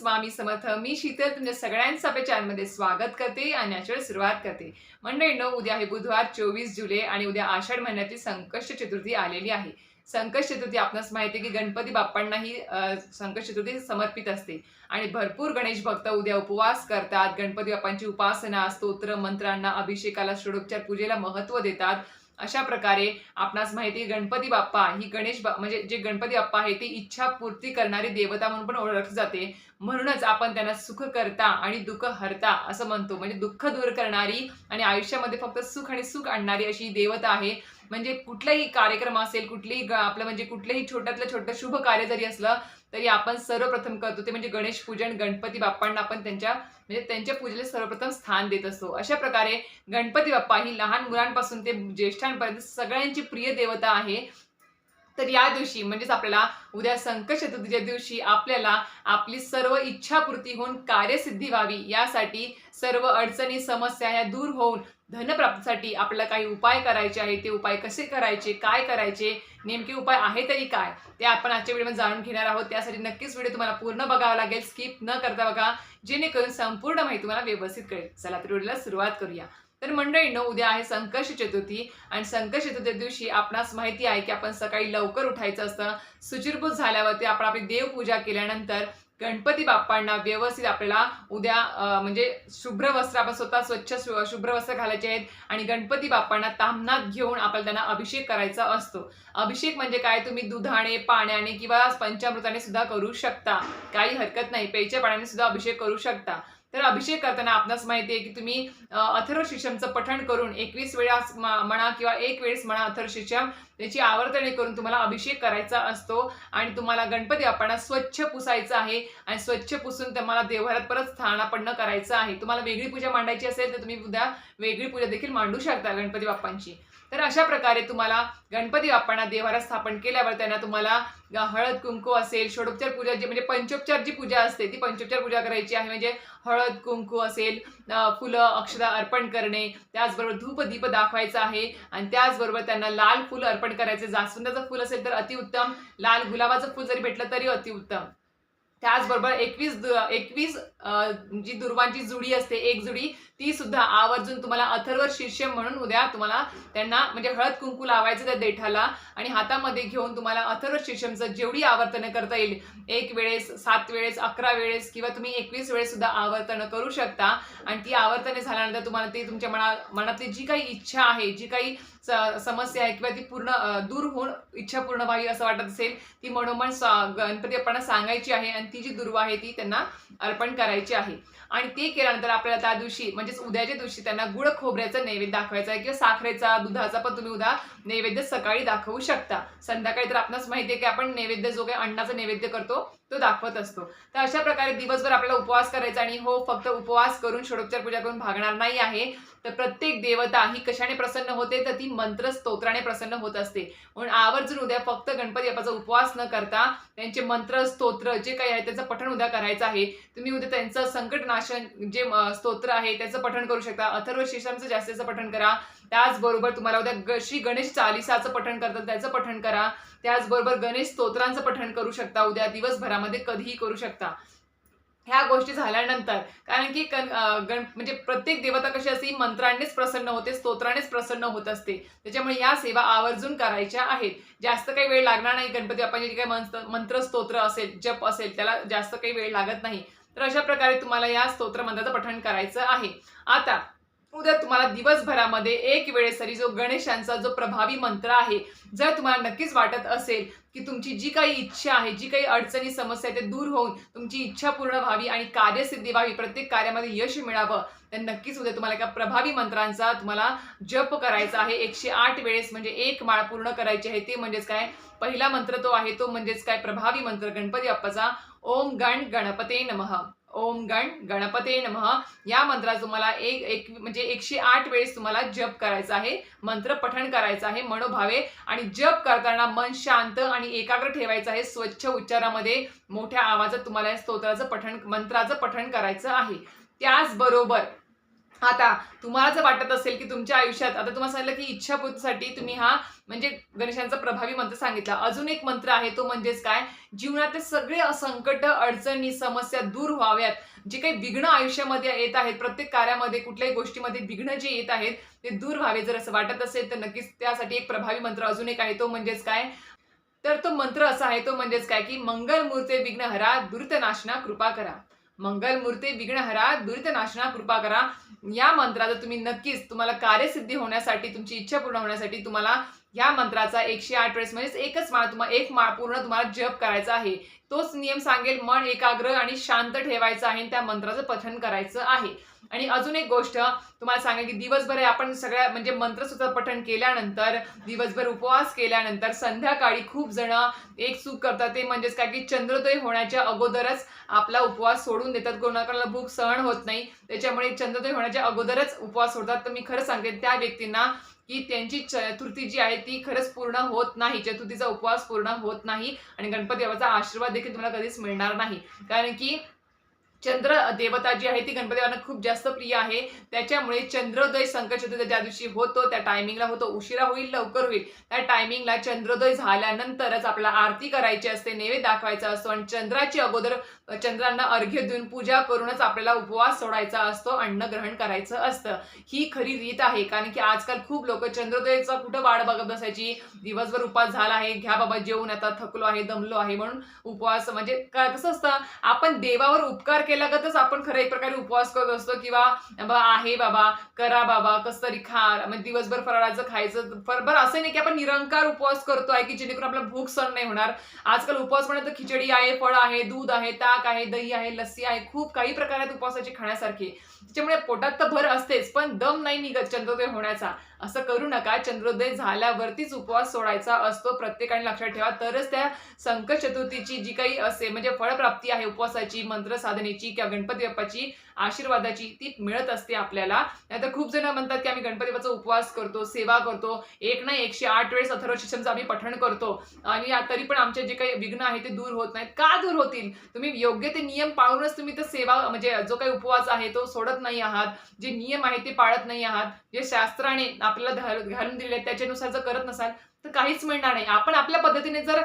स्वामी समर्थ मी शीतल तुमच्या सगळ्यांचं आपल्या चॅनलमध्ये स्वागत करते आणि याच्यावर सुरुवात करते. मंडळी मंडळींनो उद्या आहे बुधवार चोवीस जुलै आणि उद्या आषाढ महिन्यातील संकष्ट चतुर्थी आलेली आहे. संकष्ट चतुर्थी आपणास माहिती आहे की गणपती बाप्पांनाही अं, संकष्ट चतुर्थी समर्पित असते. आणि भरपूर गणेश भक्त उद्या उपवास करतात. गणपती बाप्पांची उपासना स्तोत्र मंत्रांना अभिषेकाला षडोपचार पूजेला महत्त्व देतात. अशा प्रकारे आपणास माहिती गणपती बाप्पा ही गणेश बा म्हणजे जे गणपती बाप्पा आहे ती इच्छा पूर्ती करणारी देवता म्हणून पण ओळखली जाते. म्हणूनच आपण त्यांना सुख करता आणि दुःख हरता असं म्हणतो. म्हणजे दुःख दूर करणारी आणि आयुष्यामध्ये फक्त सुख आणि सुख आणणारी अशी देवता आहे. म्हणजे कुठलाही कार्यक्रम असेल कुठलीही ग- आपलं म्हणजे कुठलंही छोट्यातलं छोटं शुभ कार्य जरी असलं तरी आपण सर्वप्रथम करतो. ते म्हणजे गणेश पूजन गणपती बाप्पांना आपण त्यांच्या म्हणजे त्यांच्या पूजेला सर्वप्रथम स्थान देत असतो. अशा प्रकारे गणपती बाप्पा ही लहान मुलांपासून ते ज्येष्ठांपर्यंत सगळ्यांची प्रिय देवता आहे. तर या दिवशी म्हणजेच आपल्याला उद्या संकट चतुर्थीच्या दिवशी आपल्याला आपली सर्व इच्छापूर्ती होऊन कार्यसिद्धी व्हावी. यासाठी सर्व अडचणी समस्या ह्या दूर होऊन धनप्राप्तीसाठी आपल्याला काही उपाय करायचे आहे ते उपाय कसे करायचे काय करायचे नेमके उपाय आहे तरी काय? ते आपण आजच्या व्हिडिओमध्ये जाणून घेणार आहोत. त्यासाठी नक्कीच व्हिडिओ तुम्हाला पूर्ण बघावा लागेल. स्किप न करता बघा जेणेकरून संपूर्ण माहिती तुम्हाला व्यवस्थित कळेल. चला तर व्हिडिओला सुरुवात करूया. तर मंडळींनो उद्या आहे संकष्ट चतुर्थी आणि संकष्ट चतुर्थी दिवशी आपणास माहिती आहे की आपण सकाळी लवकर उठायचं असतं. सुचिरभूत झाल्यावरती आपण आपली देवपूजा केल्यानंतर गणपती बाप्पांना व्यवस्थित आपल्याला उद्या म्हणजे शुभ्र वस्त्र आपण स्वतः स्वच्छ शुभ्र वस्त्र घालायचे आहेत आणि गणपती बाप्पांना तामनात घेऊन आपल्याला त्यांना अभिषेक करायचा असतो. अभिषेक म्हणजे काय? तुम्ही दुधाने पाण्याने किंवा पंचामृताने सुद्धा करू शकता. काही हरकत नाही. प्यायच्या पाण्याने सुद्धा अभिषेक करू शकता. तर अभिषेक करताना आपणास माहिती आहे की तुम्ही अथर्व शिशमचं पठण करून एकवीस वेळा म्हणा किंवा एक वेळेस म्हणा अथर्व शीर्षम त्याची आवर्तने करून तुम्हाला अभिषेक करायचा असतो आणि तुम्हाला गणपती बाप्पांना स्वच्छ पुसायचं आहे आणि स्वच्छ पुसून तुम्हाला देवघरात परत स्थानापन्न करायचं आहे. तुम्हाला वेगळी पूजा मांडायची असेल तर तुम्ही उद्या वेगळी पूजा देखील मांडू शकता गणपती बाप्पांची. तर अशा प्रकारे तुम्हाला गणपती बाप्पांना देवारा स्थापन केल्यावर त्यांना तुम्हाला हळद कुंकू असेल षोडोपचार पूजा जी म्हणजे पंचोपचार जी पूजा असते ती पंचोपचार पूजा करायची आहे. म्हणजे हळद कुंकू असेल फुलं अक्षदा अर्पण करणे त्याचबरोबर धूप दीप दाखवायचा आहे. आणि त्याचबरोबर त्यांना लाल फुलं अर्पण करायचे. जास्वंदाचं फुल असेल तर अतिउत्तम. लाल गुलाबाचं फुल जरी भेटलं तरी अतिउत्तम. त्याचबरोबर एकवीस एकवीस जी दुर्वांची जुडी असते एक जुडी ती सुद्धा आवर्जून तुम्हाला अथर्व शीर्षम म्हणून उद्या तुम्हाला त्यांना म्हणजे हळद कुंकू लावायचं त्या देठाला आणि हातामध्ये घेऊन तुम्हाला अथर्व शीर्षमचं जेवढी आवर्तनं करता येईल एक वेळेस सात वेळेस अकरा वेळेस किंवा तुम्ही एकवीस वेळेस सुद्धा आवर्तनं करू शकता. आणि ती आवर्तने झाल्यानंतर तुम्हाला ती तुमच्या मना मनातली जी काही इच्छा आहे जी काही समस्या आहे किंवा ती पूर्ण दूर होऊन इच्छा पूर्ण व्हावी असं वाटत असेल ती मनोमन गणपती बाप्पांना सांगायची आहे आणि ती जी दुर्वा आहे ती त्यांना अर्पण करायची आहे. आणि ते केल्यानंतर आपल्याला त्या दिवशी म्हणजेच उद्याच्या दिवशी त्यांना गुळ खोबऱ्याचा नैवेद्य दाखवायचा आहे किंवा साखरेचा दुधाचा पण तुम्ही उद्या नैवेद्य सकाळी दाखवू शकता. संध्याकाळी तर आपणास माहिती आहे की आपण नैवेद्य जो काही अन्नाचा नैवेद्य करतो तो दाखवत असतो. तर अशा प्रकारे दिवसभर आपल्याला उपवास करायचा आणि हो फक्त उपवास करून षडोपचार पूजा करून भागणार नाही आहे. तर प्रत्येक देवता ही कशाने प्रसन्न होते? तर ती मंत्र स्तोत्राने प्रसन्न होत असते. म्हणून आवर्जून उद्या फक्त गणपती बाप्पाचा उपवास न करता त्यांचे मंत्र स्तोत्र जे काही आहे त्याचं पठण उद्या करायचं आहे. तुम्ही उद्या त्यांचं संकटनाशन जे स्तोत्र आहे त्याचं पठण करू शकता. अथर्व शीर्षांचं जास्तीचं पठण करा. त्याचबरोबर तुम्हाला उद्या श्री गणेश चालिसाचं पठण करतात त्याचं पठण करा. त्याचबरोबर गणेश स्तोत्रांचं पठण करू शकता. उद्या दिवसभरामध्ये कधीही करू शकता. ह्या गोष्टी झाल्यानंतर कारण की कन- गण म्हणजे प्रत्येक देवता कशी असते मंत्रांनीच प्रसन्न होते स्तोत्रानेच प्रसन्न होत असते. त्याच्यामुळे या सेवा आवर्जून करायच्या आहेत. जास्त काही वेळ लागणार नाही गणपती आपण जे काही मंत्र मंत्र स्तोत्र असेल जप असेल त्याला जास्त काही वेळ लागत नाही. तर अशा प्रकारे तुम्हाला या स्तोत्र मंत्राचं पठण करायचं आहे. आता उद्या तुम्हाला दिवसभरामध्ये एक वेळेसरी जो गणेशांचा जो प्रभावी मंत्र आहे जर तुम्हाला नक्कीच वाटत असेल की तुमची जी काही इच्छा आहे जी काही अडचणी समस्या आहे ते दूर होऊन तुमची इच्छा पूर्ण व्हावी आणि कार्यसिद्धी व्हावी प्रत्येक कार्यामध्ये यश मिळावं तर नक्कीच उद्या तुम्हाला एका प्रभावी मंत्रांचा तुम्हाला जप करायचा आहे. एकशे आठ वेळेस म्हणजे एक माळ पूर्ण करायची आहे. ते म्हणजेच काय? पहिला मंत्र तो आहे तो म्हणजेच काय? प्रभावी मंत्र. गणपती बाप्पाचा. ओम गण गणपते नमः. ओम गण गणपते नम. या मंत्राचा तुम्हाला एक एक म्हणजे एकशे आठ वेळेस तुम्हाला जप करायचा आहे. मंत्र पठण करायचं आहे मनोभावे. आणि जप करताना मन शांत आणि एकाग्र ठेवायचं आहे स्वच्छ उच्चारामध्ये. मोठ्या आवाजात तुम्हाला या स्तोत्राचं पठण मंत्राचं पठण करायचं आहे. त्याचबरोबर आता तुम्हाला जर वाटत असेल की तुमच्या आयुष्यात आता तुम्हाला सांगितलं की इच्छापूर्तीसाठी तुम्ही हा म्हणजे गणेशांचा प्रभावी मंत्र सांगितला. अजून एक मंत्र आहे तो म्हणजेच काय? जीवनातले सगळे संकट अडचणी समस्या दूर व्हाव्यात. जे काही विघ्न आयुष्यामध्ये येत आहेत प्रत्येक कार्यामध्ये कुठल्याही गोष्टीमध्ये विघ्न जे येत आहेत ते दूर व्हावे. जर असं वाटत असेल तर नक्कीच त्यासाठी एक प्रभावी मंत्र अजून एक आहे तो म्हणजेच काय? तर तो मंत्र असा आहे तो म्हणजेच काय की मंगल मूर्ते विघ्नहरा दुरित नाशना कृपा करा. मंगलमूर्ती विघ्नहरा दुरित नाशना कृपा करा. या मंत्राचा तुम्ही नक्कीच तुम्हाला कार्यसिद्धी होण्यासाठी तुमची इच्छा पूर्ण होण्यासाठी तुम्हाला या मंत्राचा एकशे आठ वेळेस म्हणजेच एकच माळ तुम्हाला एक माळ पूर्ण तुम्हाला जप करायचा आहे. तोच नियम सांगेल मन एकाग्र आणि शांत ठेवायचं आहे आणि त्या मंत्राचं पठण करायचं आहे. आणि अजून एक गोष्ट तुम्हाला सांगेल की दिवसभर आपण सगळ्या म्हणजे मंत्र सुद्धा पठण केल्यानंतर दिवसभर उपवास केल्यानंतर संध्याकाळी खूप जण एक चूक करतात. ते म्हणजेच काय की चंद्रोदय होण्याच्या अगोदरच आपला उपवास सोडून देतात. कोणाकोणाला भूक सहन होत नाही. त्याच्यामुळे चंद्रोदय होण्याच्या अगोदरच उपवास सोडतात. तर मी खरं सांगते त्या व्यक्तींना की त्यांची चतुर्थी जी आहे ती खरंच पूर्ण होत नाही चतुर्थीचा उपवास पूर्ण होत नाही आणि गणपती बाबाचा आशीर्वाद देखील तुम्हाला कधीच मिळणार नाही. कारण की चंद्र देवता जी आहे ती गणपती खूप जास्त प्रिय आहे. त्याच्यामुळे चंद्रोदय संकट चतुर्थ ज्या दिवशी होतो त्या टायमिंगला होतो उशिरा होईल लवकर होईल. त्या टायमिंगला चंद्रोदय झाल्यानंतरच आपल्याला आरती करायची असते नैवेद्य दाखवायचा असतो आणि चंद्राची अगोदर चंद्रांना अर्घ्य देऊन पूजा करूनच आपल्याला उपवास सोडायचा असतो अन्न ग्रहण करायचं असतं. ही खरी रीत आहे कारण की आजकाल खूप लोक चंद्रोदयचा कुठं वाट बघत बसायची दिवसभर उपवास झाला आहे घ्या बाबा जेवून आता थकलो आहे दमलो आहे म्हणून उपवास म्हणजे कसं असतं आपण देवावर उपकार केल्यागतच आपण खरं एक प्रकारे उपवास करत असतो किंवा आहे बाबा करा बाबा कस तरी खा म्हणजे दिवसभर फराळाचं खायचं फर- बरं असं नाही की आपण निरंकार उपवास करतो आहे की जेणेकरून आपला भूक सण नाही होणार. आजकाल उपवास म्हणजे तर खिचडी आहे फळ आहे दूध आहे ताक आहे दही आहे लस्सी आहे खूप काही प्रकार आहेत उपवासाचे खाण्यासारखे त्याच्यामुळे पोटात तर भर असतेच पण दम नाही निघत चंद्रोदय होण्याचा. असं करू नका. चंद्रोदय झाल्यावरतीच उपवास सोडायचा असतो प्रत्येकाने लक्षात ठेवा. तरच त्या संकट चतुर्थीची जी काही असे म्हणजे फळप्राप्ती आहे उपवासाची मंत्र साधनेची किंवा गणपती बाप्पाची आशीर्वादाची ती मिळत असते आपल्याला. नाहीतर खूप जण म्हणतात की आम्ही गणपती उपवास करतो सेवा करतो. एक नाही एकशे आठ वेळेस अथर्व शिक्षणचं आम्ही पठण करतो. आणि तरी पण आमचे जे काही विघ्न आहे ते दूर होत नाहीत. का दूर होतील? तुम्ही योग्य ते नियम पाळूनच तुम्ही तर सेवा म्हणजे जो काही उपवास आहे तो सोडत नाही आहात. जे नियम आहे ते पाळत नाही आहात. जे शास्त्राने आपल्याला घालून दिले त्याच्यानुसार जर करत नसाल तर काहीच मिळणार नाही. आपण आपल्या पद्धतीने जर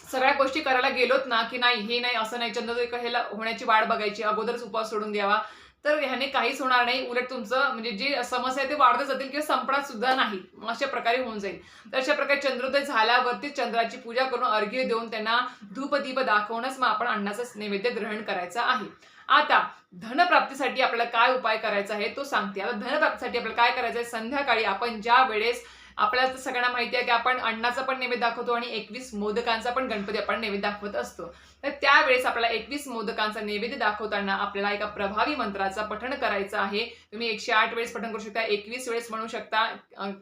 सगळ्या गोष्टी करायला गेलोत ना की नाही हे नाही असं नाही चंद्रोदय ह्याला होण्याची वाट बघायची अगोदरच उपवास सोडून द्यावा. तर ह्याने काहीच होणार नाही. उलट तुमचं म्हणजे जे समस्या आहे ते वाढत जातील किंवा संपणार सुद्धा नाही. अशा प्रकारे होऊन जाईल. तर अशा प्रकारे चंद्रोदय झाल्यावरती चंद्राची पूजा करून अर्घ्य देऊन त्यांना धूपदीप दाखवूनच मग आपण अन्नाचा नैवेद्य ग्रहण करायचा आहे. आता धनप्राप्तीसाठी आपल्याला काय उपाय करायचा आहे तो सांगते. आता धनप्राप्तीसाठी आपल्याला काय करायचं आहे? संध्याकाळी आपण ज्या वेळेस आपल्याला तर सगळ्यांना माहिती आहे की आपण अण्णाचा पण नैवेद्य दाखवतो आणि एकवीस मोदकांचा पण गणपती आपण नैवेद्य दाखवत असतो. तर त्यावेळेस आपल्याला एकवीस मोदकांचा नैवेद्य दाखवताना आपल्याला एका प्रभावी मंत्राचा पठण करायचं आहे. तुम्ही एकशे आठ वेळेस पठण करू शकता एकवीस वेळेस म्हणू शकता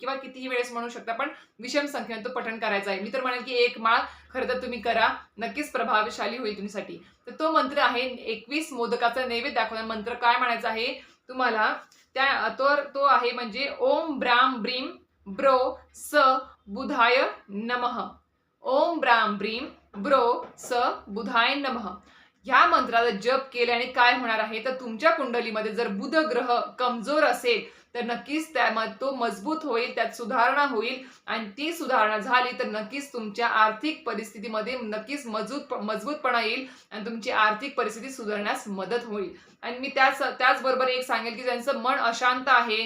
किंवा कितीही वेळेस म्हणू शकता पण विषम संख्येनं तो पठण करायचा आहे. मी तर म्हणेल की एक माळ खरं तर तुम्ही करा नक्कीच प्रभावशाली होईल तुमच्यासाठी. तर तो मंत्र आहे एकवीस मोदकाचा नैवेद्य दाखवताना मंत्र काय म्हणायचा आहे? तुम्हाला त्या तो तो आहे म्हणजे ओम ब्राम ब्रीम ब्रो स बुधाय नमः. ओम ब्राम ब्रीम ब्रो स बुधाय नमः. ह्या मंत्राचा जप केल्याने काय होणार आहे? तर तुमच्या कुंडलीमध्ये जर बुध ग्रह कमजोर असेल तर नक्कीच त्यामध्ये तो मजबूत होईल त्यात सुधारणा होईल. आणि ती सुधारणा झाली तर नक्कीच तुमच्या आर्थिक परिस्थितीमध्ये नक्कीच मजबूत मजबूतपणा येईल आणि तुमची आर्थिक परिस्थिती सुधारण्यास मदत होईल. आणि मी त्याच त्याचबरोबर एक सांगेल की ज्यांचं मन अशांत आहे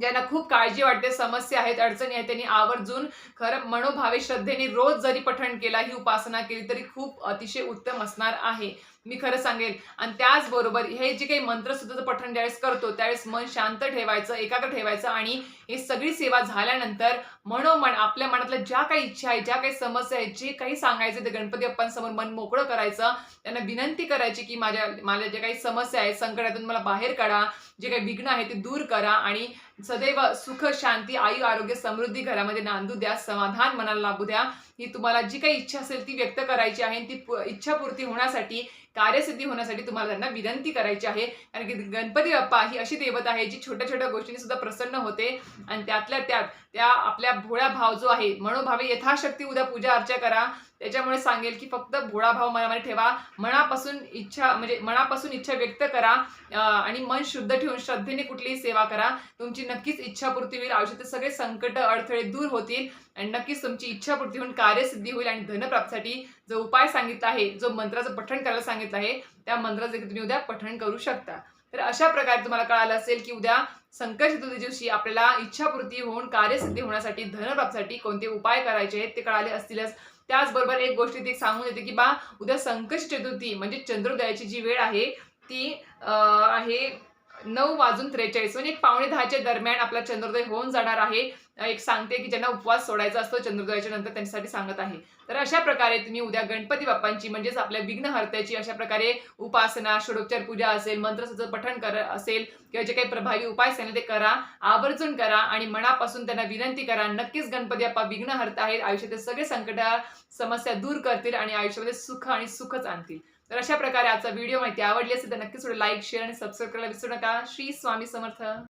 ज्यांना खूप काळजी वाटते समस्या आहेत अडचणी आहेत त्यांनी आवर्जून खरं मनोभावे श्रद्धेने रोज जरी पठण केला ही उपासना केली तरी खूप अतिशय उत्तम असणार आहे. मी खरं सांगेल. आणि त्याचबरोबर हे जे काही मंत्रसुद्धा पठण ज्यावेळेस करतो त्यावेळेस मन शांत ठेवायचं एकाग्र ठेवायचं आणि ही सगळी सेवा झाल्यानंतर मनोमन आपल्या मनातल्या ज्या काही इच्छा आहेत ज्या काही समस्या आहेत जे काही सांगायचं ते गणपती बाप्पांसमोर मन मोकळं करायचं. त्यांना विनंती करायची की माझ्या माझ्या ज्या काही समस्या आहेत संकटातून मला बाहेर काढा. जे काही विघ्न आहे ते दूर करा आणि सदैव सुख शांती आयु आरोग्य समृद्धी घरामध्ये नांदू द्या समाधान मनाला लाभू द्या. ही तुम्हाला जी काही इच्छा असेल ती व्यक्त करायची आहे आणि ती इच्छापूर्ती होण्यासाठी कार्यसिद्धी होण्यासाठी तुम्हाला त्यांना विनंती करायची आहे. कारण की गणपती बाप्पा ही अशी देवता आहे जी छोट्या छोट्या गोष्टींनी सुद्धा प्रसन्न होते. आणि त्यातल्या त्यात त्या आपल्या भोळा भाव जो आहे मनोभावे यथाशक्ती उद्या पूजा अर्चा करा. त्याच्यामुळे सांगेल की फक्त भोळा भाव मनामध्ये ठेवा. मनापासून इच्छा म्हणजे मनापासून इच्छा व्यक्त करा आणि मन शुद्ध ठेवून श्रद्धेने कुठलीही सेवा करा. तुमची नक्कीच इच्छापूर्ती होईल. आयुष्यातील सगळे संकट अडथळे दूर होतील. आणि नक्कीच तुमची इच्छापूर्ती होऊन कार्यसिद्धी होईल आणि धनप्राप्तीसाठी जो उपाय सांगितला आहे जो मंत्राचं पठण करायला सांगितलं आहे त्या मंत्राचं देखील तुम्ही उद्या पठण करू शकता. तर अशा प्रकारे तुम्हाला कळालं असेल की उद्या संकट चतुर्थी दिवशी आपल्याला इच्छापूर्ती होऊन कार्यसिद्धी होण्यासाठी धनप्राप्तीसाठी कोणते उपाय करायचे आहेत ते कळाले असतीलच. त्याचबरोबर एक गोष्टी ती सांगून येते की बा उद्या संकट चतुर्थी म्हणजे चंद्रोदयाची जी वेळ आहे ती आहे नऊ वाजून त्रेचाळीस. म्हणजे एक पावणे दहाच्या दरम्यान आपला चंद्रोदय होऊन जाणार आहे. एक सांगते की ज्यांना उपवास सोडायचा असतो चंद्रोदयाच्या नंतर त्यांच्यासाठी सांगत आहे. तर अशा प्रकारे तुम्ही उद्या गणपती बाप्पांची म्हणजेच आपल्या विघ्नहर्त्याची अशा प्रकारे उपासना षडोपचार पूजा असेल मंत्रसाचं पठण कर असेल किंवा जे काही प्रभावी उपाय असेल ते करा आवर्जून करा आणि मनापासून त्यांना विनंती करा नक्कीच गणपती बाप्पा विघ्नहर्ता आहेत आयुष्यातील सगळे संकट समस्या दूर करतील आणि आयुष्यामध्ये सुख आणि सुखच आणतील. तर अशा प्रकारे आजचा व्हिडिओ माहिती आवडली असेल तर नक्कीच लाईक शेअर आणि सबस्क्राईब करायला विसरू नका. श्री स्वामी समर्थ.